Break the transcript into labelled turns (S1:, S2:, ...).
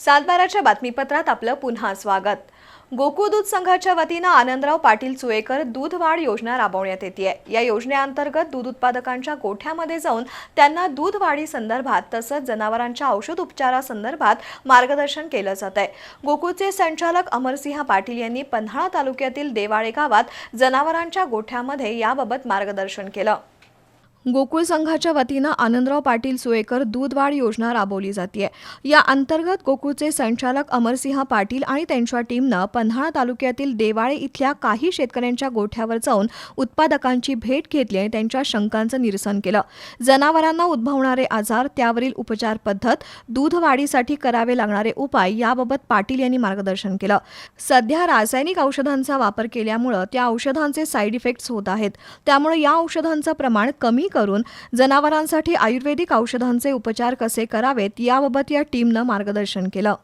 S1: सातबाराच्या बातमीपत्रात आपलं पुन्हा स्वागत. गोकुळ दूध संघाच्या वतीनं आनंदराव पाटील चुएकर दूध वाढ योजना राबवण्यात येते या योजनेअंतर्गत दूध उत्पादकांच्या गोठ्यामध्ये जाऊन त्यांना दूध वाढी संदर्भात तसंच जनावरांच्या औषध उपचारासंदर्भात मार्गदर्शन केलं जात आहे गोकुळचे संचालक अमरसिंह पाटील यांनी पन्हाळा तालुक्यातील देवाळे गावात जनावरांच्या गोठ्यामध्ये याबाबत मार्गदर्शन केलं. गोकुळ संघाच्या वतीनं आनंदराव पाटील सुएकर दूधवाढ योजना राबवली जाते या अंतर्गत गोकुळचे संचालक अमरसिंह पाटील आणि त्यांच्या टीमनं पन्हाळा तालुक्यातील देवाळे इथल्या काही शेतकऱ्यांच्या गोठ्यावर जाऊन उत्पादकांची भेट घेतली आणि त्यांच्या शंकांचं निरसन केलं. जनावरांना उद्भवणारे आजार त्यावरील उपचार पद्धत दूध वाढीसाठी करावे लागणारे उपाय याबाबत पाटील यांनी मार्गदर्शन केलं. सध्या रासायनिक औषधांचा वापर केल्यामुळं त्या औषधांचे साईड इफेक्ट्स होत आहेत. त्यामुळे या औषधांचं प्रमाण कमी करून जनावरांसाठी आयुर्वेदिक औषधांचे उपचार कसे करावेत याबाबत या टीमनं मार्गदर्शन केलं.